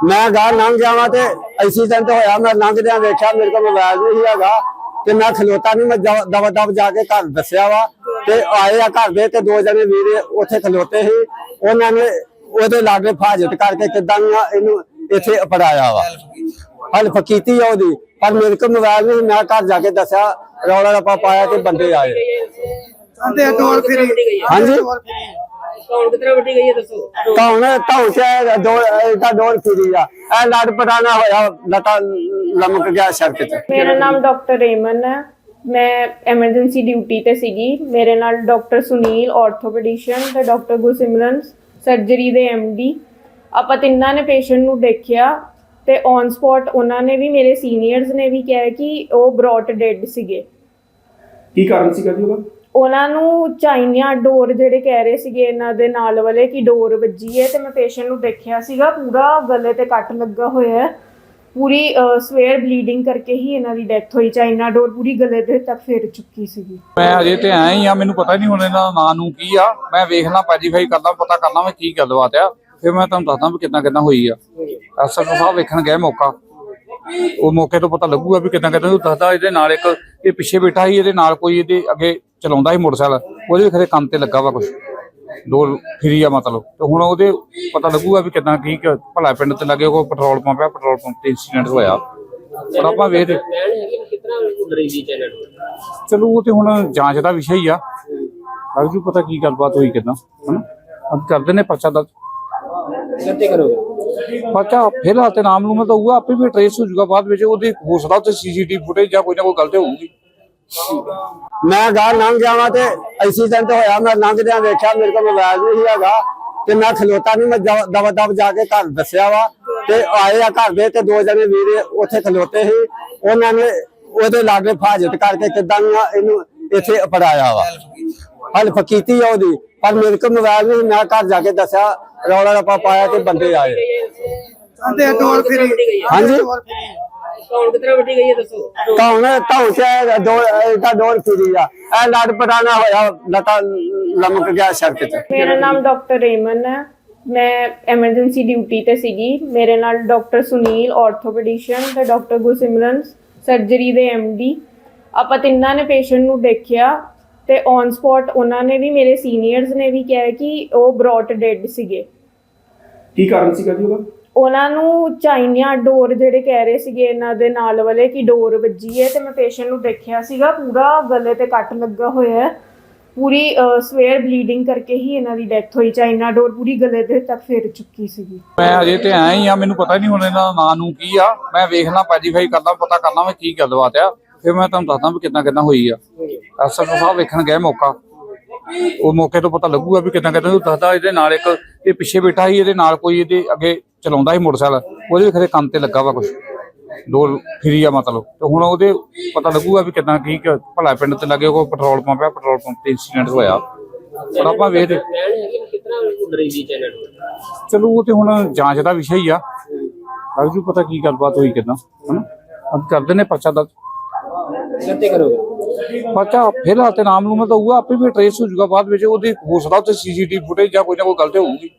ਮੈਂ ਗਾ ਲੰਘ ਜਾਵਾਂ ਤੇ ਐਕਸੀਡੈਂਟ ਹੋਇਆ ਮੈਂ ਲੰਘਦਿਆਂ ਵੇਖਿਆ ਮੇਰੇ ਕੋਲ ਮੋਬਾਈਲ ਨਹੀਂ ਹੈਗਾ ਤੇ ਮੈਂ ਖਲੋਤਾ ਨਹੀਂ ਮੈਂ ਦਵਾ ਦਵ ਜਾ ਕੇ ਘਰ ਦੱਸਿਆ ਵਾ ਤੇ ਆਏ ਆ ਘਰ ਦੇ ਤੇ ਦੋ ਜਣੇ ਵੀਰੇ ਉੱਥੇ ਖਲੋਤੇ ਸੀ ਉਹਨਾਂ ਨੇ ਉਹਦੇ ਲਾਗੇ ਫਾਜਤ ਕਰਕੇ ਕਿਦਾਂ ਇਹਨੂੰ ਇੱਥੇ ਅਪੜਾਇਆ ਵਾ। ਹਲਫ ਕੀਤੀ ਆ ਉਹਦੀ ਪਰ ਮੇਰੇ ਕੋਲ ਮੋਬਾਈਲ ਨਹੀਂ ਮੈਂ ਘਰ ਜਾ ਕੇ ਦੱਸਿਆ ਰੌਲਾ ਰੱਪਾ ਪਾਇਆ ਤੇ ਬੰਦੇ ਆਏ। ਹਾਂਜੀ। ਕੌਣ ਕਿਤਨਾ ਵੱਡੀ ਗਈ ਹੈ ਦੱਸੋ। ਕੌਣ ਧੌਣ ਚ ਦੋ ਇਹਦਾ ਡੋਰ ਫਿਰੀ ਆ। ਇਹ ਲੜ ਪਟਾਣਾ ਹੋਇਆ ਲਤਾ ਲਮਕ ਗਿਆ ਸੜਕ ਤੇ। ਮੇਰਾ ਨਾਮ ਡਾਕਟਰ ਰੇਮਨ ਹੈ। ਮੈਂ ਐਮਰਜੈਂਸੀ ਡਿਊਟੀ ਤੇ ਸੀਗੀ। ਮੇਰੇ ਨਾਲ ਡਾਕਟਰ ਸੁਨੀਲ ਆਰਥੋਪੈਡਿਸ਼ਨ ਤੇ ਡਾਕਟਰ ਗੁਰਸਿਮਰਨ ਸਰਜਰੀ ਦੇ ਡੀ ਆਪਾਂ ਤਿੰਨਾਂ ਨੇ ਪੇਸ਼ੈਂਟ ਨੂੰ ਦੇਖਿਆ ਤੇ ਔਨ ਸਪੌਟ ਉਹਨਾਂ ਨੇ ਵੀ ਮੇਰੇ ਸੀਨੀਅਰਸ ਨੇ ਵੀ ਕਿਹਾ ਕਿ ਉਹ ਬ੍ਰੌਟ ਡੈਡ ਸੀਗੇ। ਕੀ ਕਾਰਨ ਸੀਗਾ ਜੀ ਉਹਦਾ? ਉਹਨਾਂ ਨੂੰ ਚਾਈਨਾ ਡੋਰ ਜਿਹੜੇ ਕਹਿ ਰਹੇ ਸੀਗੇ ਇਹਨਾਂ ਦੇ ਨਾਲ ਵਾਲੇ ਕਿ ਡੋਰ ਵੱਜੀ ਹੈ ਤੇ ਮੈਂ ਪੇਸ਼ੈਂਟ ਨੂੰ ਦੇਖਿਆ ਸੀਗਾ, ਪੂਰਾ ਗਲੇ ਤੇ ਕੱਟ ਲੱਗਾ ਹੋਇਆ ਹੈ। ਪੂਰੀ ਸਵੇਅਰ ਬਲੀਡਿੰਗ ਕਰਕੇ ਹੀ ਇਹਨਾਂ ਦੀ ਡੈਥ ਹੋਈ, ਚਾਈਨਾ ਡੋਰ ਪੂਰੀ ਗਲੇ ਦੇ ਤੱਕ ਫੇਰ ਚੁੱਕੀ ਸੀਗੀ। ਮੈਂ ਅਜੇ ਤੇ ਆਇਆ ਹੀ ਆ, ਮੈਨੂੰ ਪਤਾ ਨਹੀਂ ਹੁਣ ਇਹਨਾਂ ਦਾ ਨਾਂ ਨੂੰ ਕੀ ਆ। ਮੈਂ ਵੇਖਣਾ ਪੈਜੀਫਾਈ ਕਰਦਾ, ਪਤਾ ਕਰਨਾ ਮੈਂ ਕੀ ਗੱਲਬਾਤ ਆ। ਫਿਰ ਮੈਂ ਤੁਹਾਨੂੰ ਦੱਸਦਾ ਵੀ ਕਿੱਦਾਂ ਕਿੱਦਾਂ ਹੋਈ ਆ। ਐਸਐਸਓ ਸਾਹਿਬ ਵੇਖਣ ਗਏ ਮੌਕਾ। ਉਹ ਮੌਕੇ ਤੋਂ ਪਤਾ ਲੱਗੂਗਾ ਵੀ ਕਿੱਦਾਂ ਕਿੱਦਾਂ। ਉਹ ਦੱਸਦਾ ਇਹਦੇ ਨਾਲ ਇੱਕ, ਇਹ ਪਿੱਛੇ ਬੈਠਾ ਸੀ, ਇਹਦੇ ਨਾਲ ਕੋਈ ਇਹਦੇ ਅੱਗੇ ਚਲਾਉਂਦਾ ਸੀ ਮੋਟਰਸਾਈਕਲ ਉਹਦੇ ਵੀ ਖਰੇ ਕੰਮ ਤੇ ਲੱਗਾ ਵਾ ਕੁਝ ਡੋਰ ਫਰੀ ਆ ਮਤਲਬ। ਤੇ ਹੁਣ ਉਹਦੇ ਪਤਾ ਲੱਗੂਗਾ ਵੀ ਕਿੱਦਾਂ ਕੀ ਕ- ਭਲਾ ਪਿੰਡ ਤੇ ਲੱਗੇ ਕੋਈ ਪੈਟਰੋਲ ਪੰਪ ਆ ਪੈਟਰੋਲ ਪੰਪ ਤੇ ਇਨਸੀਡੈਂਟ ਹੋਇਆ। ਪਰ ਆਪਾਂ ਵੇਖਦੇ ਚਲੋ ਉਹ ਤੇ ਹੁਣ ਜਾਂਚ ਦਾ ਵਿਸ਼ਾ ਹੀ ਆ। ਲੱਗ ਜੂ ਪਤਾ ਕੀ ਗੱਲਬਾਤ ਹੋਈ ਕਿਦਾਂ ਹਨਾ? ਅੱਜ ਕਰਦੇ ਨੇ ਪਰਚਾ ਦਰਜ। ਕਿੱਥੇ ਕਰੋਗੇ? ਪਰਚਾ ਫਿਲਹਾਲ ਤੇ ਨਾਮ ਨੂੰ ਮੈਂ ਤਾਂ ਹੋਊਗਾ ਆਪੇ ਵੀ ਟ੍ਰੇਸ ਹੋ ਜਾਊਗਾ ਬਾਅਦ ਵਿੱਚ। ਉਹਦੀ ਹੋ ਸਕਦਾ ਉੱਥੇ ਸੀਸੀਟੀਵੀ ਫੁਟੇਜ ਜਾਂ ਕੋਈ ਨਾ ਕੋਈ ਗਲਤੀ ਹੋਊਗੀ। ਮੈਂ ਗਾ ਲੰਘ ਜਾਵਾਂ ਤੇ ਐਕਸੀਡੈਂਟ ਹੋਇਆ ਮੈਂ ਲੰਘਦਿਆਂ ਵੇਖਿਆ ਮੇਰੇ ਕੋਲ ਮੋਬਾਈਲ ਨਹੀਂ ਹੈਗਾ ਤੇ ਮੈਂ ਖਲੋਤਾ ਨਹੀਂ ਮੈਂ ਦਵਾ ਦਵ ਜਾ ਕੇ ਘਰ ਦੱਸਿਆ ਵਾ ਤੇ ਆਏ ਆ ਘਰ ਦੇ ਤੇ ਦੋ ਜਣੇ ਵੀਰੇ ਉੱਥੇ ਖਲੋਤੇ ਸੀ ਉਹਨਾਂ ਨੇ ਉਹਦੇ ਲਾਗੇ ਫਾਜਤ ਕਰਕੇ ਕਿਦਾਂ ਇਹਨੂੰ ਇੱਥੇ ਅਪੜਾਇਆ ਵਾ। ਹਲਫ ਕੀਤੀ ਆ ਉਹਦੀ ਪਰ ਮੇਰੇ ਕੋਲ ਮੋਬਾਈਲ ਨਹੀਂ ਮੈਂ ਘਰ ਜਾ ਕੇ ਦੱਸਿਆ ਰੌਲਾ ਰੱਪਾ ਪਾਇਆ ਤੇ ਬੰਦੇ ਆਏ। ਹਾਂਜੀ? ਕੌਣ ਕਿਤਨਾ ਵੱਡੀ ਗਈ ਹੈ ਦੱਸੋ? ਕੌਣ ਧੌਣ ਚ ਦੋ ਇਹਦਾ ਡੋਰ ਫਿਰੀ ਆ। ਇਹ ਲੜ ਪਟਾਣਾ ਹੋਇਆ ਲਤਾ ਲਮਕ ਗਿਆ ਸੜਕ ਤੇ। ਮੇਰਾ ਨਾਮ ਡਾਕਟਰ ਰੇਮਨ ਹੈ। ਮੈਂ ਐਮਰਜੈਂਸੀ ਡਿਊਟੀ ਤੇ ਸੀਗੀ। ਮੇਰੇ ਨਾਲ ਡਾਕਟਰ ਸੁਨੀਲ ਆਰਥੋਪੈਡਿਸ਼ਨ ਤੇ ਡਾਕਟਰ ਗੁਰਸਿਮਰਨ ਸਰਜਰੀ ਦੇ ਡੀ ਆਪਾਂ ਤਿੰਨਾਂ ਨੇ ਪੇਸ਼ੈਂਟ ਨੂੰ ਦੇਖਿਆ ਤੇ ਔਨ ਸਪੌਟ ਉਹਨਾਂ ਨੇ ਵੀ ਮੇਰੇ ਸੀਨੀਅਰਸ ਨੇ ਵੀ ਕਿਹਾ ਕਿ ਉਹ ਬ੍ਰੌਟ ਡੈਡ ਸੀਗੇ। ਕੀ ਕਾਰਨ ਸੀਗਾ ਜੀ ਉਹਦਾ? ਉਹਨਾਂ ਨੂੰ ਚਾਈਨਾ ਡੋਰ ਜਿਹੜੇ ਕਹਿ ਰਹੇ ਸੀਗੇ ਇਹਨਾਂ ਦੇ ਨਾਲ ਵਾਲੇ ਕਿ ਡੋਰ ਵੱਜੀ ਹੈ ਤੇ ਮੈਂ ਪੇਸ਼ੈਂਟ ਨੂੰ ਦੇਖਿਆ ਸੀਗਾ, ਪੂਰਾ ਗਲੇ ਤੇ ਕੱਟ ਲੱਗਾ ਹੋਇਆ ਹੈ। ਪੂਰੀ ਸਵੇਅਰ ਬਲੀਡਿੰਗ ਕਰਕੇ ਹੀ ਇਹਨਾਂ ਦੀ ਡੈਥ ਹੋਈ, ਚਾਈਨਾ ਡੋਰ ਪੂਰੀ ਗਲੇ ਦੇ ਤੱਕ ਫੇਰ ਚੁੱਕੀ ਸੀਗੀ। ਮੈਂ ਅਜੇ ਤੇ ਆਇਆ ਹੀ ਆ, ਮੈਨੂੰ ਪਤਾ ਨਹੀਂ ਹੁਣ ਇਹਨਾਂ ਦਾ ਨਾਂ ਨੂੰ ਕੀ ਆ। ਮੈਂ ਵੇਖਣਾ ਪੈਜੀਫਾਈ ਕਰਦਾ, ਪਤਾ ਕਰਨਾ ਮੈਂ ਕੀ ਗੱਲਬਾਤ ਆ। ਫਿਰ ਮੈਂ ਤੁਹਾਨੂੰ ਦੱਸਦਾ ਵੀ ਕਿੱਦਾਂ ਕਿੱਦਾਂ ਹੋਈ ਆ। ਐਸਐਸਓ ਸਾਹਿਬ ਵੇਖਣ ਗਏ ਮੌਕਾ। ਉਹ ਮੌਕੇ ਤੋਂ ਪਤਾ ਲੱਗੂਗਾ ਵੀ ਕਿੱਦਾਂ ਕਿੱਦਾਂ ਉਹ ਦੱਸਦਾ, ਇਹਦੇ ਨਾਲ ਇੱਕ ਇਹ ਪਿੱਛੇ ਬੈਠਾ ਸੀ, ਇਹਦੇ ਨਾਲ ਕੋਈ ਇਹਦੇ ਅੱਗੇ ਚਲਾਉਂਦਾ ਸੀ ਮੋਟਰਸਾਈਕਲ, ਉਹਦੇ ਵੀ ਖਰੇ ਕੰਮ ਤੇ ਲੱਗਾ ਵਾ ਕੁਝ ਡੋਰ ਫਰੀ ਆ ਮਤਲਬ। ਤੇ ਹੁਣ ਉਹਦੇ ਪਤਾ ਲੱਗੂਗਾ ਵੀ ਕਿੱਦਾਂ ਕੀ ਭਲਾ ਪਿੰਡ ਤੇ ਲੱਗੇ ਕੋਈ ਪੈਟਰੋਲ ਪੰਪ ਆ, ਪੈਟਰੋਲ ਪੰਪ ਤੇ ਇਨਸੀਡੈਂਟ ਹੋਇਆ। ਪਰ ਆਪਾਂ ਵੇਖਦੇ। ਚਲੋ, ਉਹ ਤੇ ਹੁਣ ਜਾਂਚ ਦਾ ਵਿਸ਼ਾ ਹੀ ਆ। ਲੱਗ ਪਤਾ ਕੀ ਗੱਲਬਾਤ ਹੋਈ ਕਿਦਾਂ, ਹਨਾ? ਅੱਜ ਕਰਦੇ ਨੇ ਪਰਚਾ ਦਰਜ। ਕਿੱਥੇ ਕਰੋਗੇ? ਪਰਚਾ ਫਿਲਹਾਲ ਤੇ ਨਾਮ ਨੂੰ ਮੈਂ ਤਾਂ ਹੋਊਗਾ ਆਪੇ ਵੀ ਟ੍ਰੇਸ ਹੋ ਜਾਊਗਾ, ਬਾਅਦ ਵਿੱਚ ਉਹਦੀ ਹੌਸਲਾ ਸਕਦਾ ਉੱਥੇ ਸੀਸੀਟੀਵੀ ਫੁਟੇਜ ਜਾਂ ਕੋਈ ਨਾ ਕੋਈ ਗਲਤੀ ਹੋਊਗੀ।